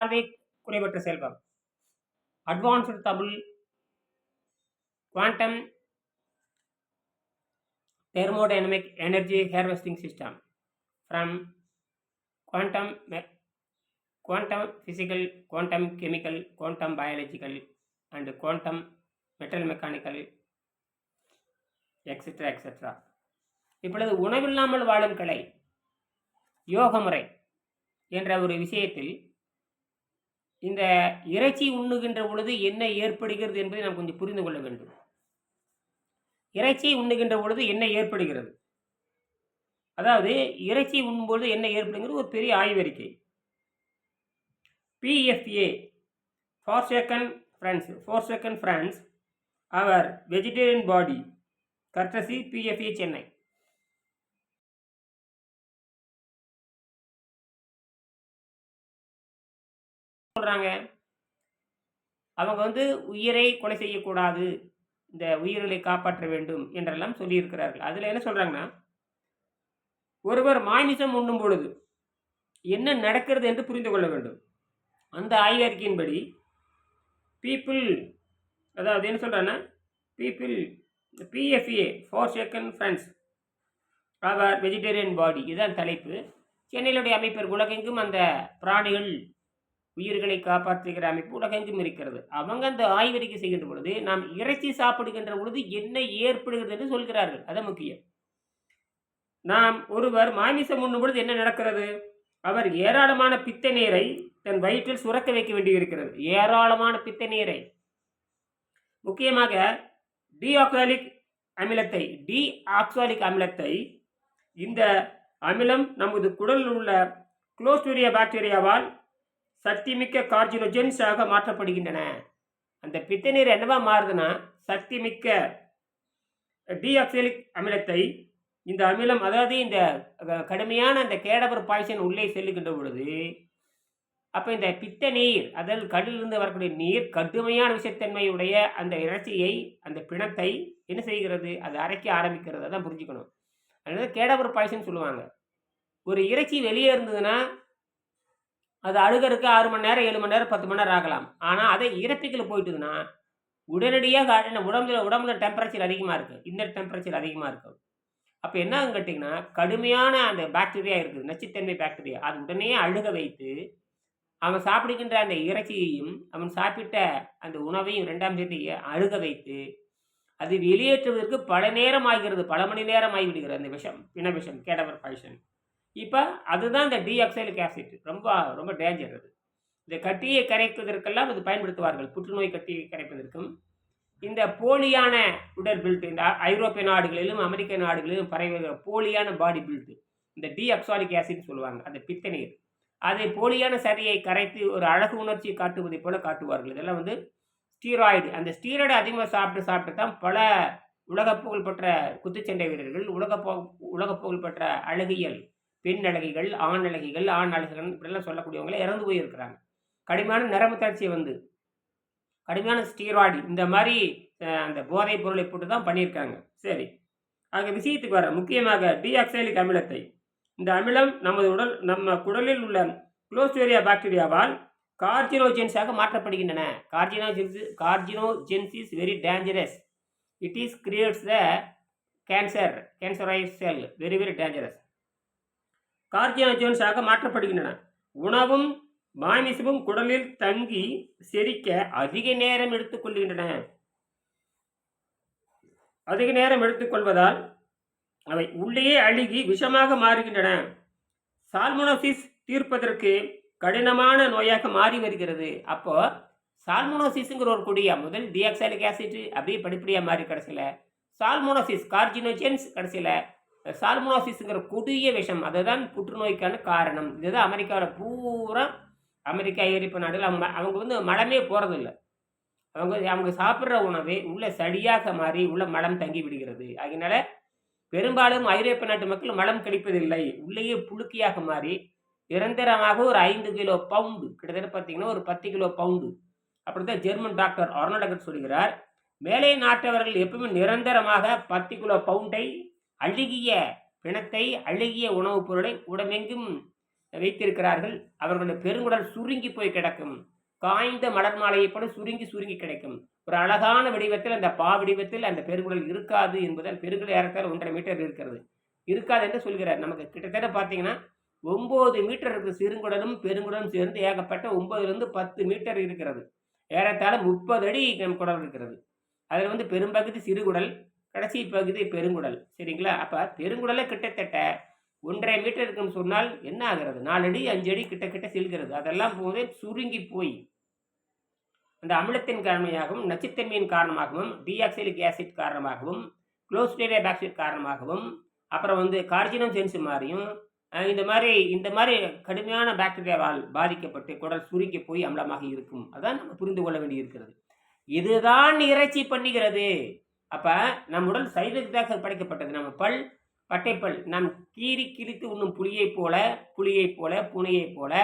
பார்வை குறைவற்ற செல்வம் advanced Tamil quantum thermodynamic energy harvesting system from quantum me- quantum physical quantum chemical quantum biological and quantum metal mechanical etc etc இப்பொழுது உணவில்லாமல் வாழும் கலை யோக முறை என்ற ஒரு விஷயத்தில் இந்த இறைச்சி உண்ணுகின்ற பொழுது என்ன ஏற்படுகிறது என்பதை நாம் கொஞ்சம் புரிந்து கொள்ள வேண்டும். இறைச்சி உண்ணுகின்ற பொழுது என்ன ஏற்படுகிறது? அதாவது இறைச்சி உண்ணும்பொழுது என்ன ஏற்படுங்கிறது ஒரு பெரிய ஆய்வறிக்கை. PFA for second friends for second friends our vegetarian body courtesy PFA Chennai சொல்கிறாங்க அவங்க வந்து உயிரை கொலை செய்யக்கூடாது. இந்த உயிர்களை காப்பாற்ற வேண்டும் என்றெல்லாம் சொல்லியிருக்கிறார்கள். அதில் என்ன சொல்கிறாங்கன்னா ஒருவர் மாமிசம் உண்ணும் பொழுது என்ன நடக்கிறது என்று புரிந்து கொள்ள வேண்டும். அந்த ஆய்வறிக்கையின்படி பீப்புள் அதாவது என்ன சொல்கிறாங்கன்னா people PFA for second friends our vegetarian body இதுதான் தலைப்பு. சென்னையிலுடைய அமைப்பர் உலகெங்கும் அந்த பிராணிகள் உயிர்களை காப்பாற்றுகிற அமைப்பு உலகெங்கும் இருக்கிறது. அவங்க அந்த ஆய்வறிக்கை செய்கின்ற பொழுது நாம் இறைச்சி சாப்பிடுகின்ற பொழுது என்ன ஏற்படுகிறது என்று சொல்கிறார்கள். அது முக்கியம். நாம் ஒருவர் மாமிசம் உண்ணும் பொழுது என்ன நடக்கிறது? அவர் ஏராளமான பித்த நீரை தன் வயிற்றில் சுரக்க வைக்க வேண்டியிருக்கிறது. ஏராளமான பித்த நீரை. முக்கியமாக டிஆக்சாலிக் அமிலத்தை டி ஆக்சாலிக் அமிலத்தை இந்த அமிலம் நமது குடலில் உள்ள குளோஸ்டூரியா பாக்டீரியாவால் சக்திமிக்க கார்ஜினோஜென்ஸாக மாற்றப்படுகின்றன. அந்த பித்த நீர் என்னவா மாறுதுன்னா சக்திமிக்க டிஆக்சலிக் அமிலத்தை இந்த அமிலம் அதாவது இந்த க- கடுமையான அந்த கேடபர் பாய்சன் உள்ளே செல்லுகின்ற பொழுது அப்போ இந்த பித்த நீர் அதாவது கடலிலிருந்து வரக்கூடிய நீர் கடுமையான விஷத்தன்மையுடைய அந்த இறைச்சியை அந்த பிணத்தை என்ன செய்கிறது? அது அரைக்க ஆரம்பிக்கிறது. அதான் புரிஞ்சுக்கணும். அதனால கேடபர் பாய்சன் சொல்லுவாங்க. ஒரு இறைச்சி வெளியே இருந்ததுன்னா அது அழுகிறதுக்கு ஆறு மணி நேரம் ஏழு மணி நேரம் பத்து மணி நேரம் ஆகலாம். ஆனால் அதை இறப்பிக்கில் போயிட்டுதுன்னா உடனடியாக என்ன உடம்புல உடம்புல டெம்பரேச்சர் அதிகமாக இருக்குது இன்னர் டெம்பரேச்சர் அதிகமாக இருக்கும் அப்போ என்ன ஆகும் கேட்டிங்கன்னா கடுமையான அந்த பாக்டீரியா இருக்குது. நச்சுத்தன்மை பாக்டீரியா அது உடனே அழுக வைத்து அவன் சாப்பிடுகின்ற அந்த இறைச்சியையும் அவன் சாப்பிட்ட அந்த உணவையும் ரெண்டாம் தேதி அழுக வைத்து அது வெளியேற்றுவதற்கு பல நேரம் ஆகிறது. பல மணி நேரம் ஆகிவிடுகிறது அந்த விஷம் பிண விஷம் கேடவர் பாய்சன். இப்போ அதுதான் இந்த டிஆக்சைலிக் ஆசிட். ரொம்ப ரொம்ப டேஞ்சர் அது. இந்த கட்டியை கரைப்பதற்கெல்லாம் இது பயன்படுத்துவார்கள். புற்றுநோய் கட்டியை கரைப்பதற்கும். இந்த போலியான உடல் பில்ட் இந்த ஐரோப்பிய நாடுகளிலும் அமெரிக்க நாடுகளிலும் பரவுகிற போலியான பாடி பில்ட் இந்த டிஆக்சாலிக் ஆசிட்னு சொல்லுவாங்க அந்த பித்த நீர் அதை போலியான சதையை கரைத்து ஒரு அழகு உணர்ச்சியை காட்டுவதைப் போல காட்டுவார்கள். இதெல்லாம் வந்து ஸ்டீராய்டு அந்த ஸ்டீராய்டு அதிகமாக சாப்பிட்டு சாப்பிட்டு தான் பல உலக புகழ்பெற்ற குத்துச்சண்டை வீரர்கள் உலக பு- உலக புகழ்பெற்ற அழகியல் பெண் அழகிகள் ஆண் அழகிகள் ஆண் அழகிகள் இப்படிலாம் சொல்லக்கூடியவங்களே இறந்து போயிருக்கிறாங்க. கடுமையான நரம்பு தளர்ச்சியை வந்து கடுமையான ஸ்டீராய்டு இந்த மாதிரி அந்த போதைப் பொருளை போட்டு தான் பண்ணியிருக்காங்க. சரி. ஆக விஷயத்துக்கு வர முக்கியமாக டிஆக்சைலிக் அமிலத்தை. இந்த அமிலம் நமது உடல் நம்ம குடலில் உள்ள குளோஸ்டோரியா பாக்டீரியாவால் கார்ஜினோஜென்ஸாக மாற்றப்படுகின்றன. Carcinogens carcinogens is very dangerous it is creates the cancer cancerise cell very very dangerous கார்ஜினோஜென்ஸாக மாற்றப்படுகின்றன. உணவும் மாமிசமும் குடலில் தங்கி செரிக்க அதிக நேரம் எடுத்துக்கொள்கின்றன அதிக நேரம் எடுத்துக்கொள்வதால் அவை உள்ளேயே அழுகி விஷமாக மாறுகின்றன. சால்மோனோசிஸ் தீர்ப்பதற்கு கடினமான நோயாக மாறி வருகிறது. அப்போ சால்மோனோசிஸுங்கிற ஒரு கொடியா முதல் டிஆக்சைலிக் ஆசிட் அப்படியே படிப்படியாக மாறி கடைசியில். சால்மோனோசிஸ் கார்ஜினோஜென்ஸ் கடைசியில் சால்மோனோசிஸ்ங்கிற கொடிய விஷம் அதுதான் புற்றுநோய்க்கான காரணம். இதுதான் அமெரிக்காவில் பூரா அமெரிக்கா ஐரோப்பிய நாடுகள். அவங்க அவங்க வந்து மலமே போகிறதில்ல அவங்க அவங்க சாப்பிட்ற உணவே உள்ள சரியாக மாறி உள்ள மலம் தங்கி விடுகிறது. அதனால பெரும்பாலும் ஐரோப்பிய நாட்டு மக்கள் மலம் கழிப்பதில்லை. உள்ளேயே புழுக்கியாக மாறி நிரந்தரமாக ஒரு ஐந்து கிலோ பவுண்டு கிட்டத்தட்ட பார்த்தீங்கன்னா ஒரு பத்து கிலோ பவுண்டு. அப்படித்தான் ஜெர்மன் டாக்டர் அருணாடகர் சொல்கிறார். மேலை நாட்டவர்கள் எப்பவுமே நிரந்தரமாக பத்து கிலோ பவுண்டை அழுகிய பிணத்தை அழுகிய உணவுப் பொருளை உடமெங்கும் வைத்திருக்கிறார்கள். அவர்களுடைய பெருங்குடல் சுருங்கி போய் கிடக்கும். காய்ந்த மலர் மாலையை போல சுருங்கி சுருங்கி கிடைக்கும். ஒரு அழகான வடிவத்தில் அந்த பா வடிவத்தில் அந்த பெருங்குடல் இருக்காது என்பதால் பெருங்குடல் ஏறத்தால் ஒன்றரை மீட்டர் இருக்கிறது. இருக்காது என்று சொல்கிறார். நமக்கு கிட்டத்தட்ட பார்த்தீங்கன்னா ஒம்பது மீட்டர் இருக்கு சிறுங்குடலும் பெருங்குடலும் சேர்ந்து ஏகப்பட்ட ஒன்பதுலேருந்து பத்து மீட்டர் இருக்கிறது. ஏறத்தாழ முப்பது அடி நம் குடல் இருக்கிறது. அதில் வந்து பெரும்பகுதி சிறுகுடல் கடைசி பகுதி பெருங்குடல் சரிங்களா? அப்போ பெருங்குடலை கிட்டத்தட்ட ஒன்றரை மீட்டர் இருக்குன்னு சொன்னால் என்ன ஆகிறது? நாலு அடி அஞ்சு அடி கிட்ட கிட்ட செல்கிறது. அதெல்லாம் போதே சுருங்கி போய் அந்த அமிலத்தின் காரணமாகவும் நச்சுத்தன்மையின் காரணமாகவும் டீஆக்சைலிக் ஆசிட் காரணமாகவும் குளோஸ்டேரியா பாக்டீரியா காரணமாகவும் அப்புறம் வந்து கார்ஜினம் சென்ஸ் மாதிரியும் இந்த மாதிரி இந்த மாதிரி கடுமையான பாக்டீரியாவால் பாதிக்கப்பட்டு குடல் சுருங்கி போய் அமிலமாக இருக்கும். அதான் நம்ம புரிந்து கொள்ள வேண்டி இருக்கிறது இதுதான் இறைச்சி பண்ணுகிறது. அப்போ நம் உடல் சைவத்தாக படைக்கப்பட்டது. நம்ம பல் பட்டைப்பல். நாம் கீறி கிழித்து உண்ணும் புலியைப் போல புலியைப் போல பூனையைப் போல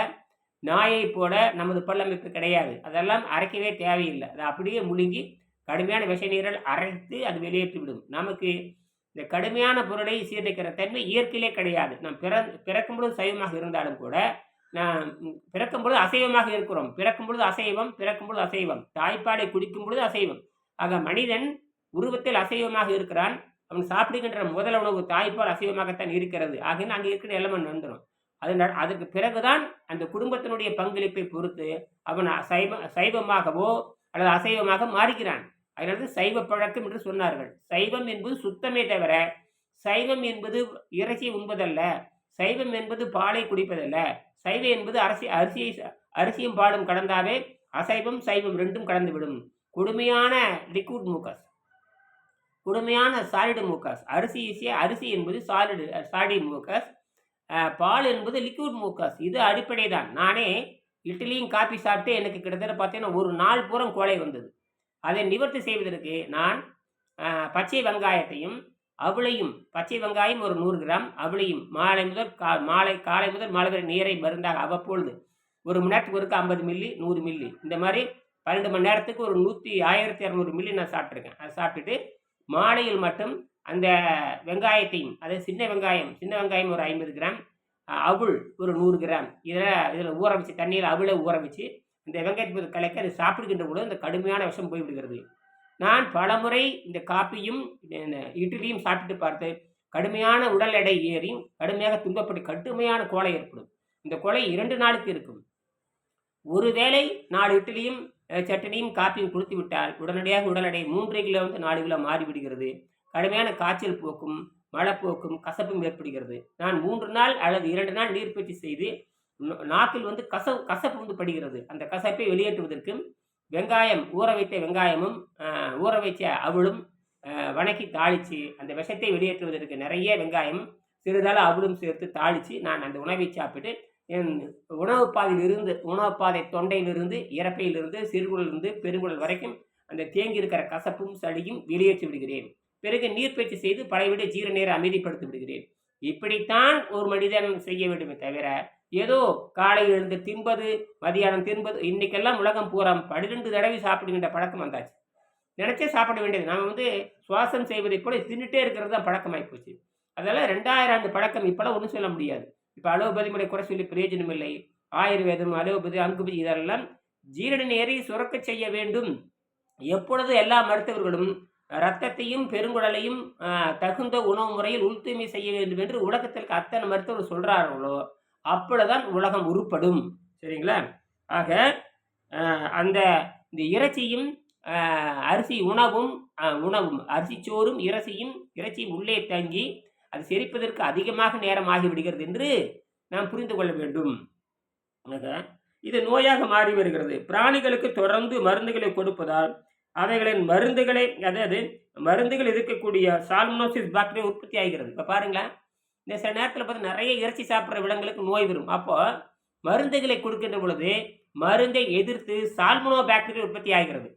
நாயைப் போல நமது பல்லமைப்பு கிடையாது. அதெல்லாம் அரைக்கவே தேவையில்லை. அதை அப்படியே முழுங்கி கடுமையான விஷ நீரல் அரைத்து அது வெளியேற்றி விடும். நமக்கு இந்த கடுமையான பொருளை சீர்திருக்கிற தன்மை இயற்கையிலே கிடையாது. நாம் பிற பிறக்கும் பொழுது சைவமாக இருந்தாலும் கூட நாம் பிறக்கும் பொழுது அசைவமாக இருக்கிறோம். பிறக்கும் பொழுது அசைவம் பிறக்கும் பொழுது அசைவம். தாய்ப்பாலை குடிக்கும் பொழுது அசைவம். ஆக மனிதன் உருவத்தில் அசைவமாக இருக்கிறான். அவன் சாப்பிடுகின்ற முதல் உணவு தாய்ப்பால் அசைவமாகத்தான் இருக்கிறது. ஆகின்னு அங்கே இருக்கிற எலமெண்ட் வந்துடும் அது ந- அதற்கு பிறகுதான் அந்த குடும்பத்தினுடைய பங்களிப்பை பொறுத்து அவன் சைவ சைவமாகவோ அல்லது அசைவமாக மாறுகிறான். அதனால சைவ பழக்கம் என்று சொன்னார்கள். சைவம் என்பது சுத்தமே தவிர சைவம் என்பது இறைச்சி உண்பதல்ல. சைவம் என்பது பாலை குடிப்பதல்ல. சைவம் என்பது அரிசி அரிசியை அரிசியும் பாலும் கடந்தாவே அசைவம் சைவம் ரெண்டும் கடந்துவிடும் கொடுமையான லிக்விட் மூக்கஸ் கொடுமையான சாலிடு மூக்கஸ் அரிசி ஈஸியாக அரிசி என்பது சாலிடு சாலிட் மூக்கஸ் பால் என்பது லிக்விட் மூக்கஸ் இது அடிப்படை தான் நானே இட்லியும் காஃபி சாப்பிட்டு எனக்கு கிட்டத்தட்ட பார்த்தீங்கன்னா ஒரு நாள் பூரம் கோலை வந்தது. அதை நிவர்த்தி செய்வதற்கு நான் பச்சை வெங்காயத்தையும் அவளையும் பச்சை வெங்காயம் ஒரு நூறு கிராம் அவளையும் மாலை முதல் கா மாலை காலை முதல் மாலை வரை நீரை மருந்தாக அவ்வப்பொழுது ஒரு மணி நேரத்துக்கு ஒருக்க ஐம்பது மில்லி நூறு மில்லி. இந்த மாதிரி பன்னெண்டு மணி நேரத்துக்கு ஒரு நூற்றி ஆயிரத்தி இரநூறு மில்லி நான் சாப்பிட்ருக்கேன் அதை சாப்பிட்டுட்டு மாலையில் மட்டும் அந்த வெங்காயத்தையும் அதாவது சின்ன வெங்காயம் சின்ன வெங்காயம் ஒரு ஐம்பது கிராம் அவுள் ஒரு நூறு கிராம். இதில் இதில் ஊற வச்சு தண்ணியில் அவுளை ஊற வச்சு இந்த வெங்காயத்தை கலக்கி அதை சாப்பிடுகின்ற பொழுது அந்த கடுமையான விஷம் போய்விடுகிறது நான் பலமுறை இந்த காப்பியும் இட்லியும் சாப்பிட்டு பார்த்து கடுமையான உடல் எடை ஏறி கடுமையாக துன்பப்பட்டு கடுமையான கோலை ஏற்படும். இந்த கோலை இரண்டு நாளுக்கு இருக்கும். ஒருவேளை நாலு இட்லியும் சட்டனையும் சட்னியும் காப்பியும் கொடுத்து விட்டால் உடனடியாக உடல் எடை கிலோ வந்து நாலு கிலோ மாறிவிடுகிறது. கடுமையான காய்ச்சல் போக்கும் மழைப்போக்கும் கசப்பும் ஏற்படுகிறது. நான் மூன்று நாள் அல்லது இரண்டு நாள் நீர்ப்பயிற்சி செய்து நாக்கில் வந்து கசவு கசப்பு வந்து படுகிறது. அந்த கசப்பை வெளியேற்றுவதற்கு வெங்காயம் ஊற வைத்த வெங்காயமும் ஊற வைச்ச அவளும் வணக்கி தாளித்து அந்த விஷத்தை வெளியேற்றுவதற்கு நிறைய வெங்காயம் சிறிதளவு அவளும் சேர்த்து தாளித்து நான் அந்த உணவை சாப்பிட்டு உணவு பாதையிலிருந்து உணவு பாதை தொண்டையிலிருந்து இறப்பையிலிருந்து சிறுகுடலிருந்து பெருங்குடல் வரைக்கும் அந்த தேங்கி இருக்கிற கசப்பும் சளியும் வெளியேற்றி விடுகிறேன். பிறகு நீர்ப்பயிற்சி செய்து பழையவிட ஜீர நேரம் அமைதிப்படுத்தி விடுகிறேன். இப்படித்தான் ஒரு மனிதன் செய்ய வேண்டுமே தவிர ஏதோ காலையில் எழுந்து தின்பது மதியானம் தின்பது இன்னைக்கெல்லாம் உலகம் பூரா பன்னிரெண்டு தடவை சாப்பிடுகின்ற பழக்கம் வந்தாச்சு. நினைச்சே சாப்பிட வேண்டியது. நாம் வந்து சுவாசம் செய்வதை போல தின்னுட்டே இருக்கிறது தான் பழக்கமாகி போச்சு அதெல்லாம் ரெண்டாயிரம் ஆண்டு பழக்கம் இப்போலாம் ஒன்றும் சொல்ல முடியாது. இப்போ அலோபதி குறை சொல்லி பிரயோஜனம் இல்லை. ஆயுர்வேதம் அலோபதி அங்குபதி இதெல்லாம் ஜீரண நீரை சுரக்க செய்ய வேண்டும். எப்பொழுது எல்லா மருத்துவர்களும் ரத்தத்தையும் பெருங்குடலையும் தகுந்த உணவு முறையில் உள்தூய்மை செய்ய வேண்டும் என்று உலகத்திற்கு அத்தனை மருத்துவர் சொல்கிறார்களோ அப்பொழுதுதான் உலகம் உருப்படும். சரிங்களா? ஆக அந்த இந்த இறைச்சியும் அரிசி உணவும் உணவும் அரிசி சோறும் இறைச்சியும் இறைச்சியும் உள்ளே தங்கி அது செரிப்பதற்கு அதிகமாக நேரம் ஆகிவிடுகிறது என்று நாம் புரிந்து கொள்ள வேண்டும். ஆக, இது நோயாக மாறி வருகிறது. பிராணிகளுக்கு தொடர்ந்து மருந்துகளை கொடுப்பதால் அவைகளின் மருந்துகளை அதாவது மருந்துகள் இருக்கக்கூடிய சால்மனோசிஸ் பாக்டீரியா உற்பத்தி ஆகிறது. இப்போ பாருங்களேன் இந்த சில நேரத்தில் பார்த்து நிறைய இறைச்சி சாப்பிட்ற விலங்குகளுக்கு நோய் வரும். அப்போ மருந்துகளை கொடுக்கின்ற பொழுது மருந்தை எதிர்த்து சால்மனோ பாக்டீரியா உற்பத்தி ஆகிறது.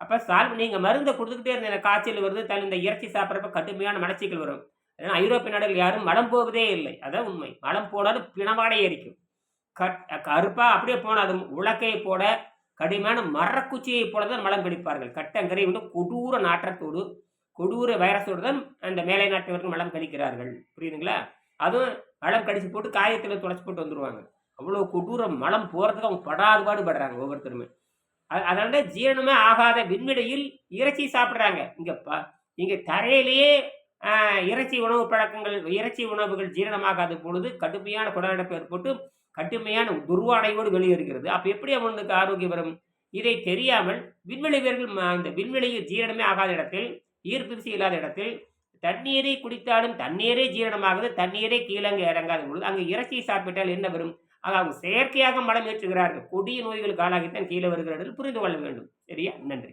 அப்போ சால் நீங்கள் மருந்தை கொடுத்துக்கிட்டே இருந்த காய்ச்சல் வருது தன் இந்த இறைச்சி சாப்பிட்றப்ப கடுமையான மலச்சிக்கல் வரும். ஏன்னா ஐரோப்பிய நாடுகள் யாரும் மலம் போவதே இல்லை. அதான் உண்மை. மலம் போனாலும் பிணவாடை எரிக்கும். கட் கருப்பாக அப்படியே போனாலும் உலக்கையை போட கடுமையான மரக்குச்சியை போல தான் மலம் கழிப்பார்கள் கட்டங்கரை விட கொடூர நாற்றத்தோடு கொடூர வைரஸோடு தான் அந்த மேலை நாட்டவர்கள் மலம் கழிக்கிறார்கள் புரியுதுங்களா? அதுவும் மலம் கடிச்சு போட்டு காயத்தில் துளைச்சி போட்டு வந்துடுவாங்க அவ்வளோ கொடூரம் மலம் போகிறதுக்கு அவங்க படாது பாடுபடுறாங்க ஒவ்வொருத்தருமே. அதனால ஜீரணமே ஆகாத விண்வெளியில் இறைச்சி சாப்பிட்றாங்க. இங்கே ப இங்கே தரையிலேயே இறைச்சி உணவு பழக்கங்கள் இறைச்சி உணவுகள் ஜீரணமாகாத பொழுது கடுமையான குடநடப்பு ஏற்பட்டு கடுமையான துர்வாடையோடு வெளியேறுகிறது. அப்போ எப்படி அவனுக்கு ஆரோக்கியம் வரும்? இதை தெரியாமல் விண்வெளி வீரர்கள் அந்த விண்வெளியில் ஜீரணமே ஆகாத இடத்தில் ஈர்ப்பு விசை இல்லாத இடத்தில் தண்ணீரை குடித்தாலும் தண்ணீரே ஜீரணமாகுது தண்ணீரே கீழங்க இறங்காத பொழுது அங்கே இறைச்சி சாப்பிட்டால் என்ன வரும்? ஆக அவங்க செயற்கையாக மலம் ஏற்றுகிறார்கள். கொடிய நோய்களுக்கு ஆளாகித்தான் கீழே வருகிறார்கள் புரிந்து கொள்ள வேண்டும். சரியா? நன்றி.